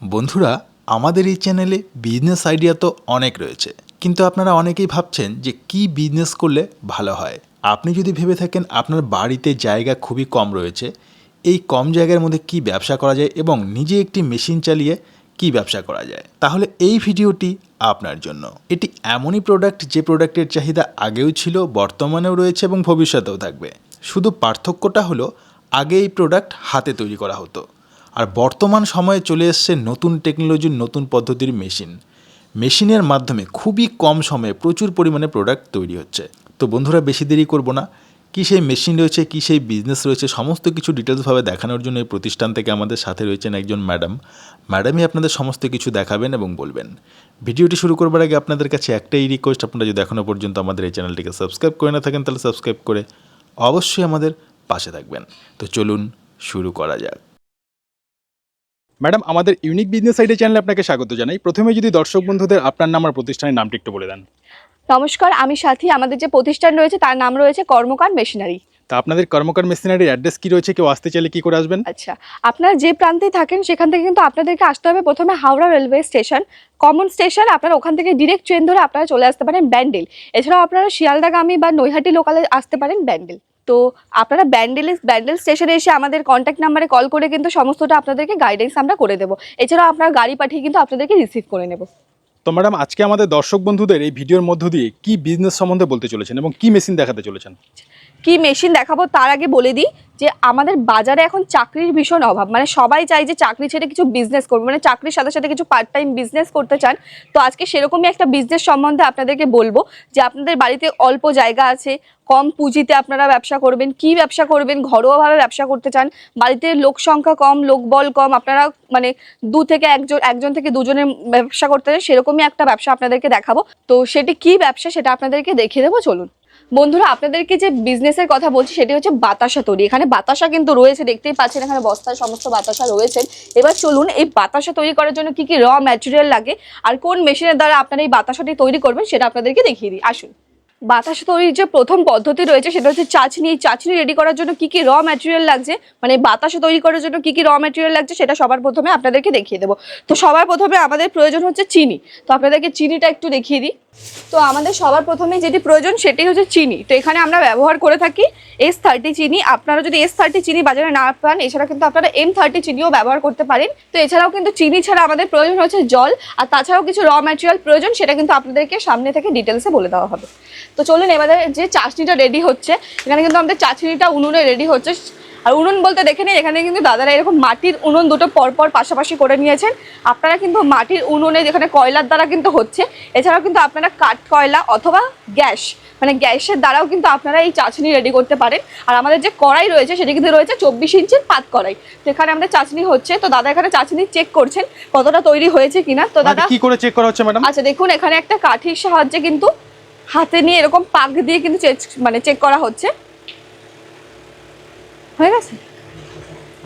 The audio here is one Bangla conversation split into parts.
বন্ধুরা, আমাদের এই চ্যানেলে বিজনেস আইডিয়া তো অনেক রয়েছে, কিন্তু আপনারা অনেকেই ভাবছেন যে কি বিজনেস করলে ভালো হয়। আপনি যদি ভেবে থাকেন আপনার বাড়িতে জায়গা খুবই কম রয়েছে, এই কম জায়গার মধ্যে কি ব্যবসা করা যায় এবং নিজে একটি মেশিন চালিয়ে কি ব্যবসা করা যায়, তাহলে এই ভিডিওটি আপনার জন্য। এটি এমনই প্রোডাক্ট যে প্রোডাক্টের চাহিদা আগেও ছিল, বর্তমানেও রয়েছে এবং ভবিষ্যতেও থাকবে। শুধু পার্থক্যটা হলো, আগে এই প্রোডাক্ট হাতে তৈরি করা হতো। আর বর্তমান সময়ে চলে এসছে নতুন টেকনোলজির নতুন পদ্ধতির মেশিন মেশিনের মাধ্যমে খুবই কম সময়ে প্রচুর পরিমাণে প্রোডাক্ট তৈরি হচ্ছে। তো বন্ধুরা, বেশি দেরি করব না। কী সেই মেশিন রয়েছে, কী সেই বিজনেস রয়েছে, সমস্ত কিছু ডিটেলসভাবে দেখানোর জন্য এই প্রতিষ্ঠান থেকে আমাদের সাথে রয়েছেন একজন ম্যাডাম ম্যাডামই আপনাদের সমস্ত কিছু দেখাবেন এবং বলবেন। ভিডিওটি শুরু করবার আগে আপনাদের কাছে একটাই রিকোয়েস্ট আপনারা যদি এখনও পর্যন্ত আমাদের এই চ্যানেলটিকে সাবস্ক্রাইব করে না থাকেন, তাহলে সাবস্ক্রাইব করে অবশ্যই আমাদের পাশে থাকবেন। তো চলুন শুরু করা যাক। ম্যাডাম আমাদের ইউনিক বিজনেস সাইডে চ্যানেলে আপনাকে স্বাগত জানাই। প্রথমে যদি দর্শক বন্ধুদের আপনার নাম আর প্রতিষ্ঠানের নামটি একটু বলে দেন। নমস্কার আমি সাথী। আমাদের যে প্রতিষ্ঠান রয়েছে তার নাম রয়েছে কর্মকার মেশিনারি। তা আপনাদের কর্মকার মেশিনারির অ্যাড্রেস কি রয়েছে? কেউ আসতে চাইলে কি করে আসবেন? আচ্ছা আপনারা যে প্রান্তে থাকেন সেখান থেকে কিন্তু আপনাদেরকে আসতে হবে। প্রথমে Howrah railway station common station. আপনারা ওখান থেকে ডিরেক্ট ট্রেন ধরে আপনারা চলে আসতে পারেন ব্যান্ডেল। এছাড়াও আপনারা শিয়ালদাগামী বা নৈহাটি লোকালে আসতে পারেন ব্যান্ডেল। তো আপনারা ব্যান্ডেল ব্যান্ডেল স্টেশনে এসে আমাদের কন্ট্যাক্ট নাম্বারে কল করে কিন্তু সমস্তটা আপনাদেরকে গাইডেন্স আমরা করে দেবো। এছাড়াও আপনার গাড়ি পাঠিয়ে কিন্তু আপনাদেরকে রিসিভ করে নেব। তো ম্যাডাম আজকে আমাদের দর্শক বন্ধুদের এই ভিডিওর মধ্য দিয়ে কি বিজনেস সম্বন্ধে বলতে চলেছেন এবং কি মেশিন দেখাতে চলেছেন? কি মেশিন দেখাবো তার আগে বলে দিই যে আমাদের বাজারে এখন চাকরির ভীষণ অভাব। মানে সবাই চাই যে চাকরি ছেড়ে কিছু বিজনেস করবে। মানে চাকরির সাথে সাথে কিছু পার্ট টাইম বিজনেস করতে চান। তো আজকে সেরকমই একটা বিজনেস সম্বন্ধে আপনাদেরকে বলব যে আপনাদের বাড়িতে অল্প জায়গা আছে, কম পুঁজিতে আপনারা ব্যবসা করবেন, কি ব্যবসা করবেন, ঘরোয়াভাবে ব্যবসা করতে চান, বাড়িতে লোক সংখ্যা কম লোকবল কম, আপনারা মানে দু থেকে একজন একজন থেকে দুজনের ব্যবসা করতে চান, সেরকমই একটা ব্যবসা আপনাদেরকে দেখাবো। তো সেটি কি ব্যবসা সেটা আপনাদেরকে দেখিয়ে দেবো, চলুন। বন্ধুরা, আপনাদেরকে যে বিজনেসের কথা বলছি, সেটি হচ্ছে বাতাসা তৈরি। এখানে বাতাসা কিন্তু রয়েছে, দেখতেই পাচ্ছেন, এখানে বস্তায় সমস্ত বাতাসা রয়েছে। এবার চলুন, এই বাতাসা তৈরি করার জন্য কি কি র ম্যাটেরিয়াল লাগে, আর কোন মেশিনের দ্বারা আপনারা এই বাতাসাটি তৈরি করবেন, সেটা আপনাদেরকে দেখিয়ে দিই। আসুন। বাতাসা তৈরির যে প্রথম পদ্ধতি রয়েছে, সেটা হচ্ছে চাচনি চাচনি রেডি করার জন্য কি কি র ম্যাটেরিয়াল লাগছে? মানে বাতাস তৈরি করার জন্য কি কি র ম্যাটেরিয়াল লাগছে, সেটা সবার প্রথমে আপনাদেরকে দেখিয়ে দেবো। তো সবার প্রথমে আমাদের প্রয়োজন হচ্ছে চিনি। তো আপনাদেরকে চিনিটা একটু দেখিয়ে দিই। তো আমাদের সবার প্রথমে যেটি প্রয়োজন সেটি হচ্ছে চিনি। তো এখানে আমরা ব্যবহার করে থাকি এস থার্টি চিনি, আপনারা যদি এস থার্টি চিনি বাজারে না পান, এছাড়া কিন্তু আপনারা এম থার্টি চিনিও ব্যবহার করতে পারেন। তো এছাড়াও কিন্তু চিনি ছাড়া আমাদের প্রয়োজন হচ্ছে জল, আর তাছাড়াও কিছু র ম্যাটেরিয়াল প্রয়োজন, সেটা কিন্তু আপনাদেরকে সামনে থেকে ডিটেলসে বলে দেওয়া হবে। তো চলুন এবারে যে চাটনিটা রেডি হচ্ছে, এখানে কিন্তু আমাদের চাটনিটা উনুনে রেডি হচ্ছে। আর উনুন বলতে দেখে নিন, এখানে কিন্তু দাদারা এরকম মাটির উনুন দুটো পরপর পাশাপাশি করে নিয়েছেন। আপনারা কিন্তু মাটির উনুনে যেখানে কয়লার দ্বারা কিন্তু হচ্ছে, এছাড়াও কিন্তু আপনারা কাঠ কয়লা অথবা গ্যাস মানে গ্যাসের দ্বারাও কিন্তু আপনারা এই চাচনি রেডি করতে পারেন। আর আমাদের যে কড়াই রয়েছে সেটি কিন্তু রয়েছে চব্বিশ ইঞ্চির পাত কড়াই। যেখানে আমাদের চাচনি হচ্ছে। তো দাদা এখানে চাচনি চেক করছেন কতটা তৈরি হয়েছে কিনা? তো দাদা কি করে চেক করা হচ্ছে ম্যাডাম আচ্ছা দেখুন এখানে একটা কাঠির সাহায্যে কিন্তু হাতে নিয়ে এরকম পাক দিয়ে কিন্তু মানে চেক করা হচ্ছে। হয়ে গেছে?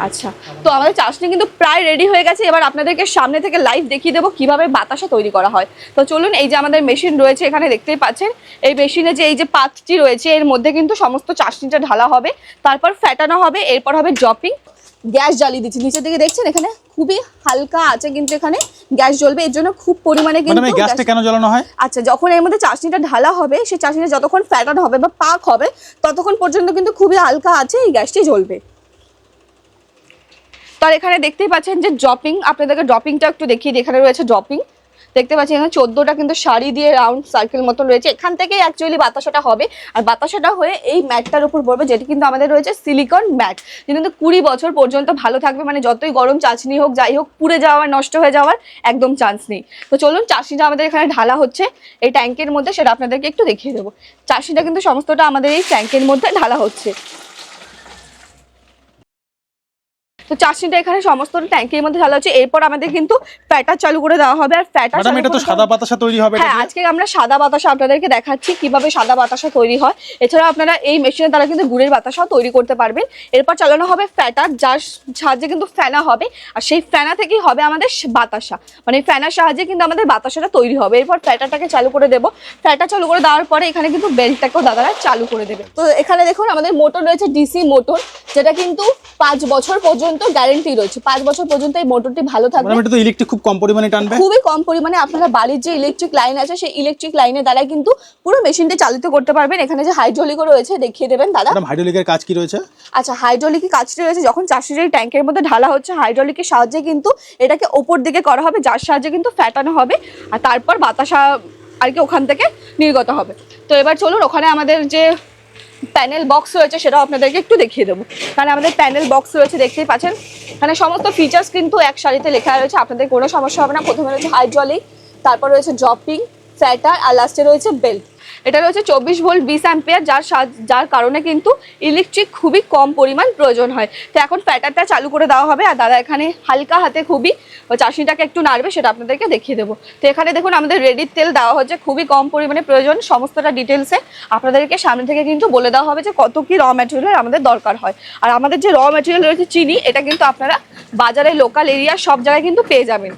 আচ্ছা তো আমাদের চাশনি কিন্তু প্রায় রেডি হয়ে গেছে। এবার আপনাদেরকে সামনে থেকে লাইভ দেখিয়ে দেবো কীভাবে বাতাসা তৈরি করা হয়। তো চলুন এই যে আমাদের মেশিন রয়েছে এখানে দেখতেই পাচ্ছেন এই মেশিনে যে এই যে পাতটি রয়েছে এর মধ্যে কিন্তু সমস্ত চাশনিটা ঢালা হবে তারপর ফ্যাটানো হবে এরপর হবে জপিং গ্যাস জ্বালিয়ে দিচ্ছি। নিচের দিকে দেখছেন এখানে খুবই হালকা আছে কিন্তু এখানে গ্যাস জ্বলবে এর জন্য খুব পরিমাণে কিন্তু গ্যাসটা কেন জ্বালানো হয়? আচ্ছা যখন এর মধ্যে চাশনিটা ঢালা হবে সেই চাশনিটা যতক্ষণ ফ্যাটানো হবে বা পাক হবে ততক্ষণ পর্যন্ত কিন্তু খুবই হালকা আছে এই গ্যাসটি জ্বলবে। তো আর এখানে দেখতেই পাচ্ছেন যে ড্রপিং আপনাদেরকে ড্রপিংটা একটু দেখিয়ে এখানে রয়েছে ড্রপিং দেখতে পাচ্ছেন এখানে চোদ্দোটা কিন্তু শাড়ি দিয়ে রাউন্ড সার্কেল মতন রয়েছে। এখান থেকেই অ্যাকচুয়ালি বাতাসাটা হবে। আর বাতাসাটা হয়ে এই ম্যাটটার উপর পড়বে, যেটি কিন্তু আমাদের রয়েছে সিলিকন ম্যাট যেটা কিন্তু কুড়ি বছর পর্যন্ত ভালো থাকবে। মানে যতই গরম চাচনি হোক, যাই হোক, পুড়ে যাওয়ার, নষ্ট হয়ে যাওয়ার একদম চান্স নেই। তো চলুন চাষনিটা আমাদের এখানে ঢালা হচ্ছে। এই ট্যাঙ্কের মধ্যে সেটা আপনাদেরকে একটু দেখিয়ে দেবো। চাষনিটা কিন্তু সমস্তটা আমাদের এই ট্যাঙ্কের মধ্যে ঢালা হচ্ছে। তো চাষনিটা এখানে সমস্ত ট্যাঙ্কের মধ্যে ঢালা হচ্ছে এরপর আমাদের কিন্তু ফ্যাটা চালু করে দেওয়া হবে। আর ফ্যাটা ম্যাডাম এটা তো সাদা বাতাসা তৈরি হবে হ্যাঁ আজকে আমরা সাদা বাতাসা আপনাদেরকে দেখাচ্ছি কীভাবে সাদা বাতাসা তৈরি হয়। এছাড়া আপনারা এই মেশিনের দ্বারা কিন্তু গুড়ের বাতাসাও তৈরি করতে পারবেন। এরপর চালানো হবে ফ্যাটার যার সাহায্যে কিন্তু ফ্যানা হবে। আর সেই ফ্যানা থেকেই হবে আমাদের বাতাসা। মানে ফ্যানার সাহায্যে কিন্তু আমাদের বাতাসাটা তৈরি হবে। এরপর ফ্যাটাটাকে চালু করে দেবো। ফ্যাটা চালু করে দেওয়ার পরে এখানে কিন্তু বেল্টটাকেও দাদারা চালু করে দেবে। তো এখানে দেখুন আমাদের মোটর রয়েছে ডিসি মোটর যেটা কিন্তু পাঁচ বছর পর্যন্ত পর্যন্ত গ্যারেন্টি রয়েছে। পাঁচ বছর পর্যন্ত এই মোটরটি ভালো থাকবে। এটা তো ইলেকট্রিক খুব কম পরিমাণে টানবে। খুবই কম পরিমাণে আপনারা বাড়ির যে ইলেকট্রিক লাইন আছে সেই ইলেকট্রিক লাইনের দ্বারা কিন্তু পুরো মেশিনটি চালিত করতে পারবেন। এখানে যে হাইড্রোলিকও রয়েছে দেখিয়ে দেবেন দাদা। হাইড্রোলিকের কাজ কি রয়েছে? আচ্ছা হাইড্রোলিক কাজটি রয়েছে যখন চাষির এই ট্যাঙ্কের মধ্যে ঢালা হচ্ছে হাইড্রোলিকের সাহায্যে কিন্তু এটাকে ওপর দিকে করা হবে যার সাহায্যে কিন্তু ফ্যাটানো হবে আর তারপর বাতাসা আর কি ওখান থেকে নির্গত হবে। তো এবার চলুন ওখানে আমাদের যে প্যানেল বক্স রয়েছে, সেটাও আপনাদেরকে একটু দেখিয়ে দেবো। কারণ আমাদের প্যানেল বক্স রয়েছে, দেখতেই পাচ্ছেন। মানে সমস্ত ফিচার্স কিন্তু এক সারিতে লেখা রয়েছে, আপনাদের কোনো সমস্যা হবে না। প্রথমে রয়েছে হাইড্রলিক তারপর রয়েছে ড্রপিং ফ্যাটার আর লাস্টে রয়েছে বেল্ট এটা রয়েছে চব্বিশ ভোল্ট বিশ অ্যাম্পিয়ার, যার যার কারণে কিন্তু ইলেকট্রিক খুবই কম পরিমাণ প্রয়োজন হয়। তো এখন ফ্যাটারটা চালু করে দেওয়া হবে আর দাদা এখানে হালকা হাতে খুবই চাষনিটাকে একটু নাড়বে, সেটা আপনাদেরকে দেখিয়ে দেবো। তো এখানে দেখুন আমাদের রেডির তেল দেওয়া হচ্ছে, খুবই কম পরিমাণে প্রয়োজন সমস্তটা ডিটেলসে আপনাদেরকে সামনে থেকে কিন্তু বলে দেওয়া হবে যে কত কি র ম্যাটেরিয়াল আমাদের দরকার হয়। আর আমাদের যে র ম্যাটেরিয়াল রয়েছে চিনি, এটা কিন্তু আপনারা বাজারে লোকাল এরিয়া সব জায়গায় কিন্তু পেয়ে যাবেন।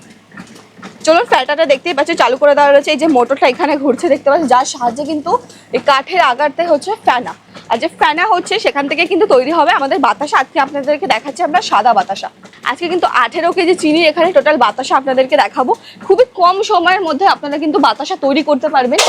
চলুন ফ্যাটাটা দেখতেই পাচ্ছি, চালু করে দেওয়া রয়েছে। এই যে মোটরটা এখানে ঘুরছে, দেখতে পাচ্ছি, যার সাহায্যে কিন্তু এই কাঠের আগারতে হচ্ছে ফ্যানা আর যে ফ্যানা হচ্ছে, সেখান থেকে কিন্তু তৈরি হবে আমাদের বাতাসা। আজকে আপনাদেরকে দেখাচ্ছি আমরা সাদা বাতাসা। আজকে কিন্তু আঠেরো কেজি চিনি এখানে টোটাল বাতাসা আপনাদেরকে দেখাবো। খুবই কম সময়ের মধ্যে আপনারা কিন্তু বাতাসা তৈরি করতে পারবেন।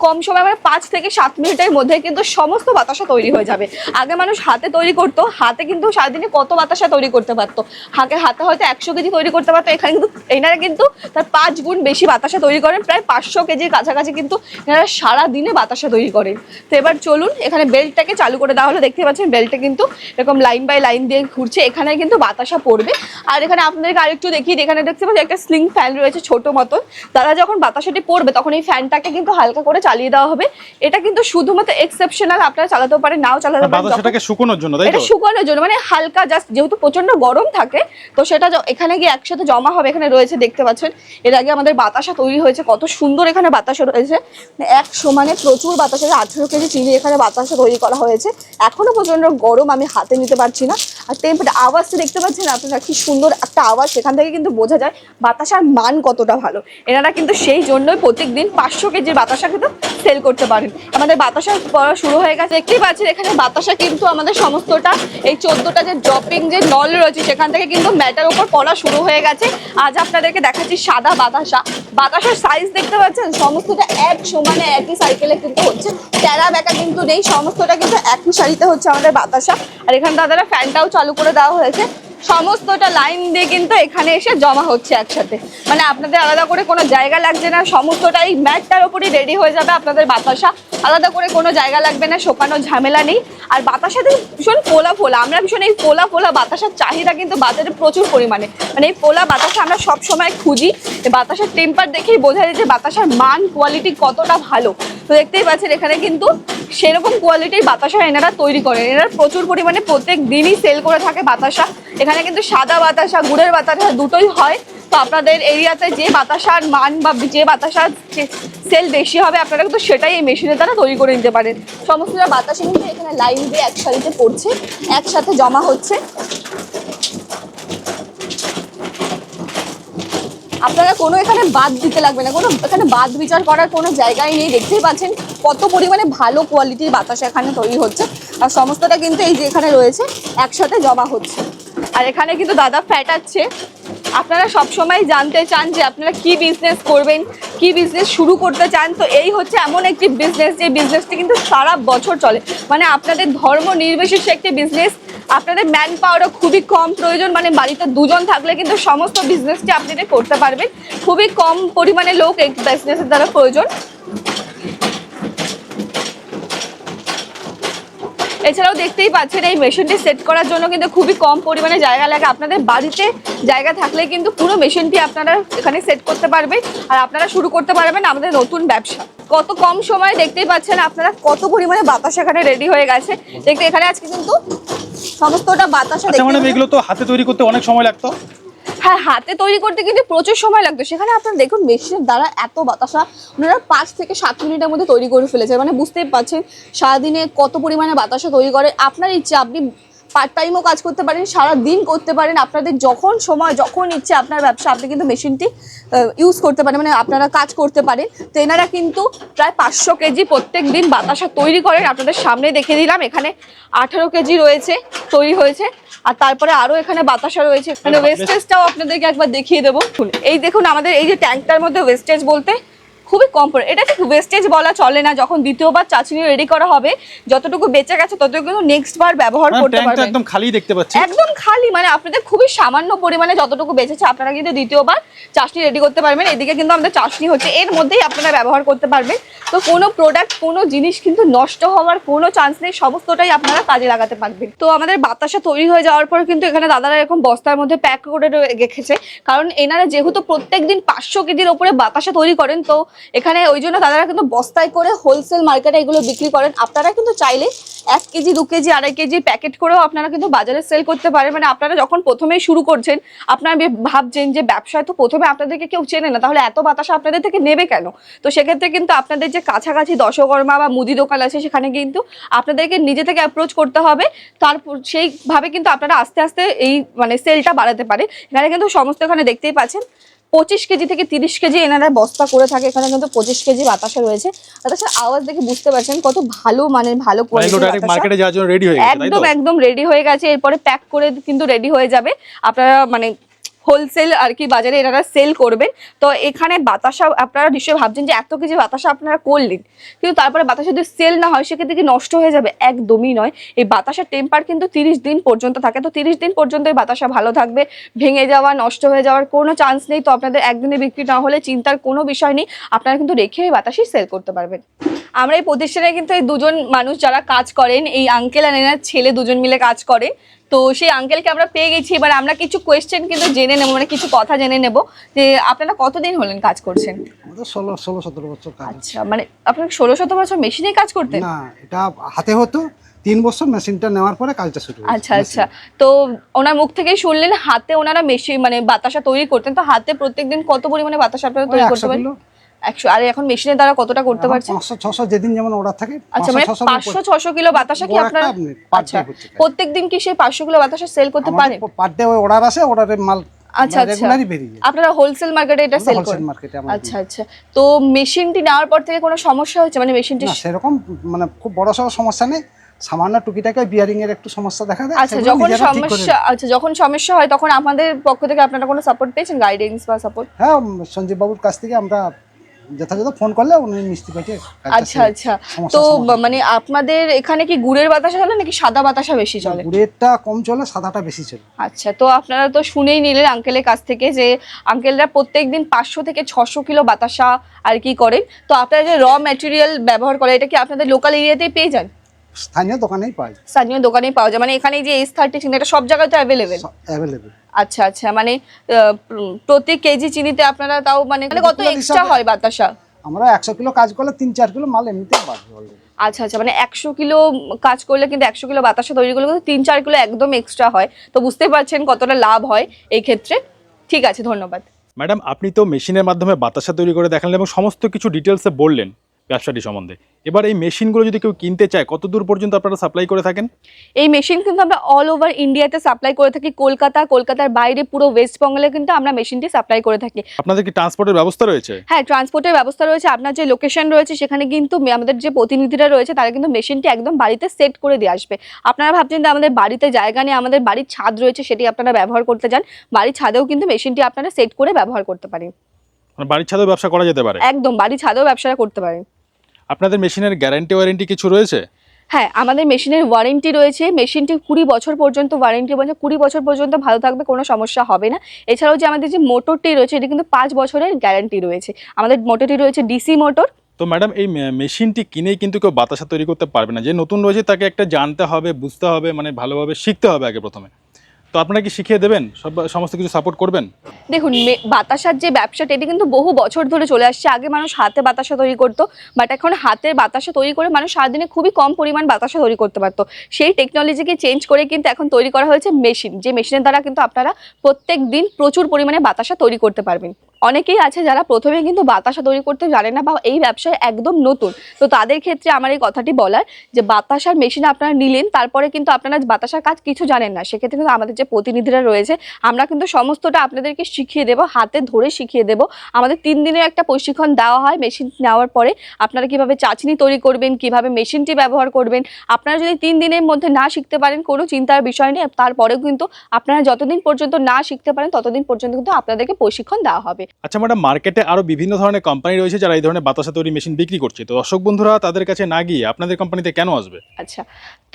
কম সময় মানে পাঁচ থেকে সাত মিনিটের মধ্যে কিন্তু সমস্ত বাতাসা তৈরি হয়ে যাবে। আগে মানুষ হাতে তৈরি করতো, হাতে কিন্তু সারাদিনে কত বাতাসা তৈরি করতে পারতো? হাতে হাতে হয়তো একশো কেজি তৈরি করতে পারতো, এখানে কিন্তু এনারা কিন্তু তার পাঁচ গুণ বেশি বাতাসা তৈরি করেন, প্রায় পাঁচশো কেজির কাছাকাছি কিন্তু এনারা সারা দিনে বাতাসা তৈরি করেন। তো এবার চলুন, এখানে বেল্টটাকে চালু করে দেওয়া হলো। দেখতে পাচ্ছেন বেল্টে কিন্তু এরকম লাইন বাই লাইন দিয়ে ঘুরছে, এখানে কিন্তু বাতাসা পড়বে। আর এখানে আপনাদেরকে আরেকটু দেখি এখানে দেখতে পাচ্ছি একটা স্লিং ফ্যান রয়েছে ছোট মতন। তারা যখন বাতাসাটি পড়বে, তখন এই ফ্যানটাকে কিন্তু হালকা করে চালিয়ে দেওয়া হবে। এটা কিন্তু শুধুমাত্র এক্সেপশনাল আপনারা চালাতেও পারেন নাও চালাতে পারেন যখন- বাতাসাটাকে শুকোনোর জন্য তাই এটা শুকানোর জন্য মানে হালকা জাস্ট যেহেতু প্রচণ্ড গরম থাকে তো সেটা এখানে গিয়ে একসাথে জমা হবে এখানে রয়েছে দেখতে পাচ্ছেন। এর আগে আমাদের বাতাসা তৈরি হয়েছে কত সুন্দর এখানে বাতাসা রয়েছে। মানে এক সমানে প্রচুর বাতাসা আঠেরো কেজি চিনি এখানে বাতাসা তৈরি করা হয়েছে। এখনও প্রচণ্ড গরম আমি হাতে নিতে পারছি না। আর টেম্পার আওয়াজটা দেখতে পাচ্ছেন আপনারা কি সুন্দর একটা আওয়াজ সেখান থেকে কিন্তু বোঝা যায় বাতাসার মান কতটা ভালো। এনারা কিন্তু সেই জন্যই প্রত্যেকদিন পাঁচশো কেজির বাতাসা কিন্তু সেল করতে পারেন। আমাদের বাতাসা পড়া শুরু হয়ে গেছে। দেখতেই পাচ্ছেন, এখানে বাতাসা কিন্তু আমাদের সমস্তটা, এই চোদ্দটা যে ড্রপিং যে নল রয়েছে, সেখান থেকে কিন্তু ম্যাটার উপর পড়া শুরু হয়ে গেছে। আজ আপনাদেরকে দেখাচ্ছি সাদা বাতাসা। বাতাসার সাইজ দেখতে পাচ্ছেন, সমস্তটা এক সমানে একই সাইকেলে কিন্তু হচ্ছে। ট্যারা ব্যাকা কিন্তু নেই, সমস্তটা কিন্তু একই সারিতে হচ্ছে আমাদের বাতাসা। আর এখানে দাদারা ফ্যানটাও চালু করে দেওয়া হয়েছে। সমস্তটা লাইন দিয়ে কিন্তু এখানে এসে জমা হচ্ছে একসাথে। মানে আপনাদের আলাদা করে কোনো জায়গা লাগছে না, সমস্তটাই ম্যাটটার ওপরই রেডি হয়ে যাবে আপনাদের বাতাসা। আলাদা করে কোনো জায়গা লাগবে না শোকানো ঝামেলা নেই। আর বাতাসাতে ভীষণ ফোলা ফোলা, আমরা ভীষণ এই ফোলা ফোলা বাতাসার চাহিদা কিন্তু বাজারে প্রচুর পরিমাণে। মানে এই ফোলা বাতাসা আমরা সব সময় খুঁজি, এই বাতাসার টেম্পার দেখেই বোঝা যায় যে বাতাসার মান কোয়ালিটি কতটা ভালো। তো দেখতেই পাচ্ছেন, এখানে কিন্তু সেরকম কোয়ালিটির বাতাসা এনারা তৈরি করেন। এনারা প্রচুর পরিমাণে প্রত্যেক দিনই সেল করে থাকে বাতাসা। এখানে কিন্তু সাদা বাতাসা, গুড়ের বাতাসা দুটোই হয়। তো আপনাদের এরিয়াতে যে বাতাসার মান বা যে বাতাসার সেল বেশি হবে, আপনারা কিন্তু সেটাই এই মেশিনের দ্বারা তৈরি করে নিতে পারেন। সমস্তটা বাতাসা কিন্তু এখানে লাইন দিয়ে এক সারিতে পড়ছে, একসাথে জমা হচ্ছে। আপনারা কোনো এখানে বাদ দিতে লাগবে না, কোনো এখানে বাদ বিচার করার কোনো জায়গাই নেই। দেখতেই পাচ্ছেন কত পরিমাণে ভালো কোয়ালিটির বাতাস এখানে তৈরি হচ্ছে। আর সমস্তটা কিন্তু এই যে এখানে রয়েছে, একসাথে জমা হচ্ছে। আর এখানে কিন্তু দাদা ফ্যাটাচ্ছে আপনারা সব সময় জানতে চান যে আপনারা কি বিজনেস করবেন, কি বিজনেস শুরু করতে চান। তো এই হচ্ছে এমন একটি বিজনেস যে বিজনেসটি কিন্তু সারা বছর চলে। মানে আপনাদের ধর্ম নির্বিশেষে একটি বিজনেস আপনাদের ম্যান পাওয়ারও খুবই কম প্রয়োজন। মানে বাড়িতে দুজন থাকলে কিন্তু সমস্ত বিজনেসটি আপনি করতে পারবেন। খুবই কম পরিমাণে লোক এই বিজনেসের দ্বারা প্রয়োজন। এছাড়াও দেখতেই পাচ্ছেন এই মেশিনটি সেট করার জন্য কিন্তু খুবই কম পরিমাণে জায়গা লাগে। আপনাদের বাড়িতে জায়গা থাকলে কিন্তু পুরো মেশিনটি আপনারা এখানে সেট করতে পারবে। আর আপনারা শুরু করতে পারবেন আমাদের নতুন ব্যবসা। কত কম সময় দেখতেই পাচ্ছেন আপনারা কত পরিমাণে বাতাস এখানে রেডি হয়ে গেছে। দেখতে এখানে আজকে কিন্তু সমস্তটা বাতাসা আচ্ছা দেখতে এগুলো তো হাতে তৈরি করতে অনেক সময় লাগতো। হ্যাঁ হাতে তৈরি করতে কিন্তু প্রচুর সময় লাগতো। সেখানে আপনারা দেখুন, মেশিনের দ্বারা এত বাতাসা ওনারা পাঁচ থেকে সাত মিনিটের মধ্যে তৈরি করে ফেলেছে। মানে বুঝতেই পারছেন, সারাদিনে কত পরিমাণে বাতাসা তৈরি করে। আপনার ইচ্ছে, আপনি পার্ট টাইমও কাজ করতে পারেন সারা দিন করতে পারেন। আপনাদের যখন সময়, যখন ইচ্ছে আপনার ব্যবসা, আপনি কিন্তু মেশিনটি ইউজ করতে পারেন। মানে আপনারা কাজ করতে পারেন। তো এনারা কিন্তু প্রায় পাঁচশো কেজি প্রত্যেক দিন বাতাসা তৈরি করেন। আপনাদের সামনে দেখে দিলাম, এখানে আঠারো কেজি রয়েছে, তৈরি হয়েছে। আর তারপরে আরও এখানে বাতাসা রয়েছে মানে ওয়েস্টেজটাও আপনাদেরকে একবার দেখিয়ে দেবো। এই দেখুন আমাদের এই যে ট্যাঙ্কটার মধ্যে ওয়েস্টেজ বলতে খুবই কম পড়ে। এটা ঠিক ওয়েস্টেজ বলা চলে না যখন দ্বিতীয়বার চাচনি রেডি করা হবে যতটুকু বেঁচে গেছে ততটুকু কিন্তু নেক্সট বার ব্যবহার করতে পারবেন। একদম খালি দেখতে পাচ্ছি। একদম খালি মানে আপনাদের খুবই সামান্য পরিমাণে যতটুকু বেঁচেছে আপনারা কিন্তু দ্বিতীয়বার চাশনি রেডি করতে পারবেন। এদিকে কিন্তু আমাদের চাশনি হচ্ছে এর মধ্যেই আপনারা ব্যবহার করতে পারবেন। তো কোনো প্রোডাক্ট কোনো জিনিস কিন্তু নষ্ট হওয়ার কোনো চান্স নেই সমস্তটাই আপনারা কাজে লাগাতে পারবেন। তো আমাদের বাতাসা তৈরি হয়ে যাওয়ার পর কিন্তু এখানে দাদারা এরকম বস্তার মধ্যে প্যাক করে রেখেছে। কারণ এনারা যেহেতু প্রত্যেক দিন পাঁচশো কেজির ওপরে বাতাসা তৈরি করেন তো এখানে ওই জন্য দাদারা কিন্তু বস্তায় করে হোলসেল মার্কেটে এগুলো বিক্রি করেন। আপনারা কিন্তু চাইলে এক কেজি, দু কেজি, আড়াই কেজি প্যাকেট করেও আপনারা কিন্তু বাজারে সেল করতে পারেন। মানে আপনারা যখন প্রথমেই শুরু করছেন, আপনারা ভাবছেন যে ব্যবসায় তো প্রথমে আপনাদেরকে কেউ চেনে না, তাহলে এত বাতাসা আপনাদের থেকে নেবে কেন? তো সেক্ষেত্রে কিন্তু আপনাদের যে কাছাকাছি দশকর্মা বা মুদি দোকান আছে, সেখানে কিন্তু আপনাদেরকে নিজে থেকে অ্যাপ্রোচ করতে হবে। তারপর সেইভাবে কিন্তু আপনারা আস্তে আস্তে এই মানে সেলটা বাড়াতে পারে এখানে কিন্তু সমস্ত এখানে দেখতেই পাচ্ছেন। পঁচিশ কেজি থেকে তিরিশ কেজি এনারা বস্তা করে থাকে এখানে কিন্তু পঁচিশ কেজি বাতাসে রয়েছে। বাতাসের আওয়াজ দেখে বুঝতে পারছেন কত ভালো মানে ভালো মার্কেটে যাওয়ার জন্য রেডি হয়ে একদম একদম রেডি হয়ে গেছে এরপরে প্যাক করে কিন্তু রেডি হয়ে যাবে। আপনারা মানে হোলসেল আর কি বাজারে এনারা সেল করবেন। তো এখানে বাতাসা, আপনারা নিশ্চয়ই ভাবছেন যে এত কেজি বাতাসা আপনারা করলেন। কিন্তু তারপরে বাতাসা যদি সেল না হয়, সেক্ষেত্রে কি নষ্ট হয়ে যাবে? একদমই নয়। এই বাতাসার টেম্পার কিন্তু তিরিশ দিন পর্যন্ত থাকে। তো তিরিশ দিন পর্যন্ত এই বাতাসা ভালো থাকবে, ভেঙে যাওয়া, নষ্ট হয়ে যাওয়ার কোনো চান্স নেই। তো আপনাদের একদিনে বিক্রি না হলে চিন্তার কোনো বিষয় নেই। আপনারা কিন্তু রেখে এই বাতাসই সেল করতে পারবেন। আমরা এই প্রতিষ্ঠানে কিন্তু এই দুজন মানুষ যারা কাজ করেন, এই আঙ্কেল আর এনার ছেলে দুজন মিলে কাজ করে। তো সেই আঙ্কেলকে আমরা পেয়ে গেছি এবার আমরা কিছু কোয়েশ্চেন কিন্তু জেনে নেব মানে কিছু কথা জেনে নেব যে আপনারা কতদিন হলেন কাজ করছেন? ষোলো ষোলো সতেরো বছর কাজ আচ্ছা মানে আপনার ষোলো শত বছর মেশিনে কাজ করতেন? না এটা হাতে হতো তিন বছর মেশিনটা নেওয়ার পরে কাজটা শুরু। আচ্ছা আচ্ছা। তো ওনার মুখ থেকেই শুনলেন হাতে ওনারা মেশিন মানে বাতাসা তৈরি করতেন তো হাতে প্রত্যেকদিন কত পরিমাণে বাতাসা আপনারা তৈরি করতে পারেন? একশো আর এখন মেশিনের দ্বারা কতটা করতে পারছেন? পাঁচশো ছশো যেদিন যেমন অর্ডার থাকে আচ্ছা মানে পাঁচশো ছশো কিলো বাতাসা কি আপনারা আপনি আচ্ছা। প্রত্যেক দিন কি সেই পাঁচশো কিলো বাতাসা সেল করতে পারেন? পার ডে অর্ডার আসে অর্ডারের মাল আচ্ছা আচ্ছা। রেগুলারই বেরিয়ে আপনারা হোলসেল মার্কেটে এটা সেল করেন। মার্কেটে আচ্ছা আচ্ছা। তো মেশিনটি নেওয়ার পর থেকে কোনো সমস্যা হয়েছে? মানে মেশিনটি না সেরকম মানে খুব বড় সড়ো সমস্যা নেই। সামান্য টুকিটাকে বিয়ারিং এর একটু সমস্যা দেখা দেয় আচ্ছা যখন সমস্যা আচ্ছা যখন সমস্যা হয় তখন আপনাদের পক্ষ থেকে আপনারা কোনো সাপোর্ট পেয়েছেন? গাইডেন্স বা সাপোর্ট হ্যাঁ সঞ্জীব বাবুর কাছ থেকে আমরা যথাযথ ফোন করলে উনি মিষ্টি পেটে আচ্ছা আচ্ছা। তো মানে আপনাদের এখানে কি গুড়ের বাতাসা চলে নাকি সাদা বাতাসা বেশি চলে? গুড়েরটা কম চলে সাদাটা বেশি চলে। আচ্ছা তো আপনারা তো শুনেই নিলেন আঙ্কেলের কাছ থেকে যে আঙ্কেলরা প্রত্যেক দিন পাঁচশো থেকে ছশো কিলো বাতাসা আর কি করেন। তো আপনারা যে র ম্যাটেরিয়াল ব্যবহার করে এটা কি আপনাদের লোকাল এরিয়াতেই পেয়ে যান? স্থানীয় দোকানেই পাই। স্থানীয় দোকানেই পাওয়া যায়। মানে এখানে যে এস থার্টি চিনি এটা সব জায়গায় তো অ্যাভেলেবেল অ্যাভেলেবেল আচ্ছা আচ্ছা মানে আহ, প্রতি কেজি চিনিতে আপনারা তাও মানে মানে কত এক্সট্রা হয় বাতাসা? আমরা একশো কিলো কাজ করলে তিন চার কিলো মাল এমনিতেই বাড়বে আচ্ছা আচ্ছা মানে একশো কিলো কাজ করলে কিন্তু একশো কিলো বাতাসা তৈরি করলে কিন্তু তিন চার কিলো একদম এক্সট্রা হয়। তো বুঝতে পারছেন কতটা লাভ হয় এই ক্ষেত্রে। ঠিক আছে ধন্যবাদ। ম্যাডাম আপনি তো মেশিনের মাধ্যমে বাতাসা তৈরি করে দেখালেন এবং সমস্ত কিছু ডিটেলসে বললেন। ব্যবসাটি সম্বন্ধে। এবার এই মেশিনগুলো যদি কেউ কিনতে চায় কত দূর পর্যন্ত আপনারা সাপ্লাই করে থাকেন? এই মেশিন কিন্তু আমরা অল ওভার ইন্ডিয়াতে সাপ্লাই করে থাকি। কলকাতা কলকাতার বাইরে পুরো ওয়েস্ট বেঙ্গলে কিন্তু আমরা মেশিনটি সাপ্লাই করে থাকি। আপনাদের কি ট্রান্সপোর্টের ব্যবস্থা রয়েছে? হ্যাঁ ট্রান্সপোর্টের ব্যবস্থা রয়েছে। আপনার যে লোকেশন রয়েছে সেখানে কিন্তু আমাদের যে প্রতিনিধিরা রয়েছে তারা কিন্তু মেশিনটি একদম বাড়িতে সেট করে দিয়ে আসবে। আপনারা ভাবছেন যে আমাদের বাড়িতে জায়গা নেই আমাদের বাড়ির ছাদ রয়েছে সেটি আপনারা ব্যবহার করতে যান বাড়ির ছাদেও কিন্তু মেশিনটি আপনারা সেট করে ব্যবহার করতে পারেন। বাড়ির ছাদেও ব্যবসা করা যেতে পারে? একদম বাড়ির ছাদেও ব্যবসা করতে পারেন। আপনাদের মেশিনের গ্যারান্টি ওয়ারেন্টি কিছু রয়েছে? হ্যাঁ আমাদের মেশিনের ওয়ারেন্টি রয়েছে। মেশিনটি কুড়ি বছর পর্যন্ত ওয়ারেন্টি বলছে কুড়ি বছর পর্যন্ত ভালো থাকবে কোনো সমস্যা হবে না। এছাড়াও যে আমাদের যে মোটরটি রয়েছে এটি কিন্তু পাঁচ বছরের গ্যারান্টি রয়েছে। আমাদের মোটরটি রয়েছে ডিসি মোটর। তো ম্যাডাম এই মেশিনটি কিনেই কিন্তু কেউ বাতাসা তৈরি করতে পারবে না। যে নতুন রয়েছে তাকে একটা জানতে হবে বুঝতে হবে মানে ভালোভাবে শিখতে হবে আগে প্রথমে। তো আপনারা কি শিখিয়ে দেবেন? সব সমস্ত কিছু সাপোর্ট করবেন? দেখুন বাতাসার যে ব্যবসাটা, এটি কিন্তু বহু বছর ধরে চলে আসছে। আগে মানুষ হাতে বাতাসা তৈরি করতো বাট এখন হাতে বাতাসা তৈরি করে মানুষ সারাদিনে খুবই কম পরিমাণ বাতাসা তৈরি করতে পারতো। সেই টেকনোলজিকে চেঞ্জ করে কিন্তু এখন তৈরি করা হয়েছে মেশিন যে মেশিনের দ্বারা কিন্তু আপনারা প্রত্যেক দিন প্রচুর পরিমাণে বাতাসা তৈরি করতে পারবেন। অনেকেই আছে যারা প্রথমে কিন্তু বাতাসা তৈরি করতে জানে না বা এই ব্যবসায় একদম নতুন। তো তাদের ক্ষেত্রে আমার এই কথাটি বলার যে বাতাসার মেশিন আপনারা নিলেন, তারপরে কিন্তু আপনারা বাতাসার কাজ কিছু জানেন না। সেক্ষেত্রে কিন্তু আমাদের যে প্রতিনিধিরা রয়েছে, আমরা কিন্তু সমস্তটা আপনাদেরকে শিখিয়ে দেবো, হাতে ধরে শিখিয়ে দেবো। আমাদের তিন দিনের একটা প্রশিক্ষণ দেওয়া হয় মেশিন নেওয়ার পরে। আপনারা কীভাবে চাচনি তৈরি করবেন, কীভাবে মেশিনটি ব্যবহার করবেন, আপনারা যদি তিন দিনের মধ্যে না শিখতে পারেন কোনো চিন্তার বিষয় নেই, তারপরেও কিন্তু আপনারা যতদিন পর্যন্ত না শিখতে পারেন, ততদিন পর্যন্ত কিন্তু আপনাদেরকে প্রশিক্ষণ দেওয়া হবে। আচ্ছা ম্যাডাম মার্কেটে আরও বিভিন্ন ধরনের কোম্পানি রয়েছে যারা এই ধরনের বাতাসা তৈরি মেশিন বিক্রি করছে। তো দর্শক বন্ধুরা, তাদের কাছে না গিয়ে আপনাদের কোম্পানিতে কেন আসবে? আচ্ছা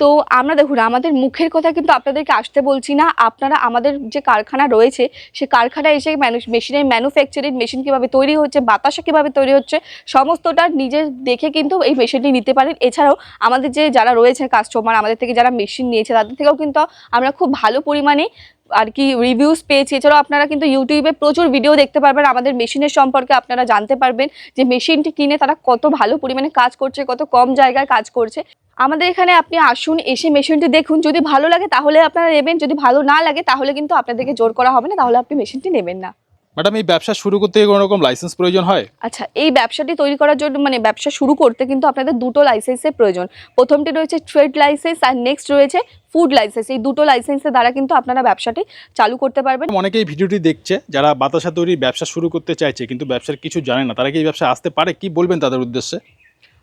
তো আমরা দেখুন, আমাদের মুখের কথা কিন্তু আপনাদেরকে আসতে বলছি না। আপনারা আমাদের যে কারখানা রয়েছে, সে কারখানায় এসে মেশিনের ম্যানুফ্যাকচারিং মেশিন কীভাবে তৈরি হচ্ছে, বাতাসা কীভাবে তৈরি হচ্ছে, সমস্তটা নিজে দেখে কিন্তু এই মেশিনটি নিতে পারেন। এছাড়াও আমাদের যে যারা রয়েছে কাস্টমার আমাদের থেকে যারা মেশিন নিয়েছে, তাদের থেকেও কিন্তু আমরা খুব ভালো পরিমাণে আর কি রিভিউস পেয়েছি। এছাড়াও আপনারা কিন্তু ইউটিউবে প্রচুর ভিডিও দেখতে পারবেন। আমাদের মেশিনের সম্পর্কে আপনারা জানতে পারবেন যে মেশিনটি কিনে তারা কত ভালো পরিমাণে কাজ করছে, কত কম জায়গায় কাজ করছে। আমাদের এখানে আপনি আসুন, এসে মেশিনটি দেখুন। যদি ভালো লাগে তাহলে আপনারা নেবেন। যদি ভালো না লাগে তাহলে কিন্তু আপনাদেরকে জোর করা হবে না। তাহলে আপনি মেশিনটি নেবেন না। ম্যাডাম এই ব্যবসা শুরু করতে কোনো রকম লাইসেন্স প্রয়োজন হয়? আচ্ছা এই ব্যবসাটি তৈরি করার জন্য মানে ব্যবসা শুরু করতে কিন্তু আপনাদের দুটো লাইসেন্সের প্রয়োজন। প্রথমটি রয়েছে ট্রেড লাইসেন্স আর নেক্সট রয়েছে ফুড লাইসেন্স এই দুটো লাইসেন্সের দ্বারা কিন্তু আপনারা ব্যবসাটি চালু করতে পারবেন। অনেকেই ভিডিওটি দেখছে যারা বাতাসা তৈরি ব্যবসা শুরু করতে চাইছে কিন্তু ব্যবসার কিছু জানে না তারা কি এই ব্যবসায় আসতে পারে? কি বলবেন তাদের উদ্দেশ্যে?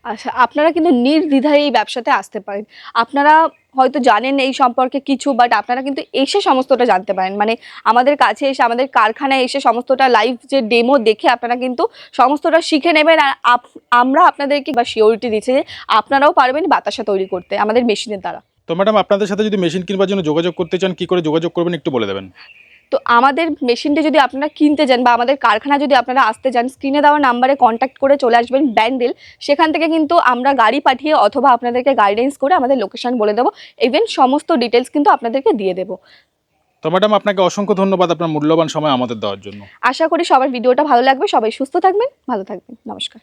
আচ্ছা আপনারা কিন্তু নির্দ্বিধায় এই ব্যবসাতে আসতে পারেন। আপনারা হয়তো জানেন এই সম্পর্কে কিছু বাট আপনারা কিন্তু এসে সমস্তটা জানতে পারেন। মানে আমাদের কাছে এসে, আমাদের কারখানায় এসে সমস্তটা লাইভ যে ডেমো দেখে আপনারা কিন্তু সমস্তটা শিখে নেবেন। আর আমরা আপনাদেরকে বা শিওরিটি দিচ্ছি যে আপনারাও পারবেন বাতাসা তৈরি করতে, আমাদের মেশিনের দ্বারা। তো ম্যাডাম, আপনাদের সাথে যদি মেশিন কিনবার জন্য যোগাযোগ করতে চান, কি করে যোগাযোগ করবেন একটু বলে দেবেন? তো আমাদের মেশিনটি যদি আপনারা কিনতে যান বা আমাদের কারখানা যদি আপনারা আসতে যান স্ক্রিনে দেওয়া নাম্বারে কন্ট্যাক্ট করে চলে আসবেন ব্যান্ডেল। সেখান থেকে কিন্তু আমরা গাড়ি পাঠিয়ে অথবা আপনাদেরকে গাইডেন্স করে আমাদের লোকেশন বলে দেবো। ইভেন সমস্ত ডিটেলস কিন্তু আপনাদেরকে দিয়ে দেবো। তো ম্যাডাম আপনাকে অসংখ্য ধন্যবাদ আপনার মূল্যবান সময় আমাদের দেওয়ার জন্য। আশা করি সবার ভিডিওটা ভালো লাগবে। সবাই সুস্থ থাকবেন ভালো থাকবেন। নমস্কার।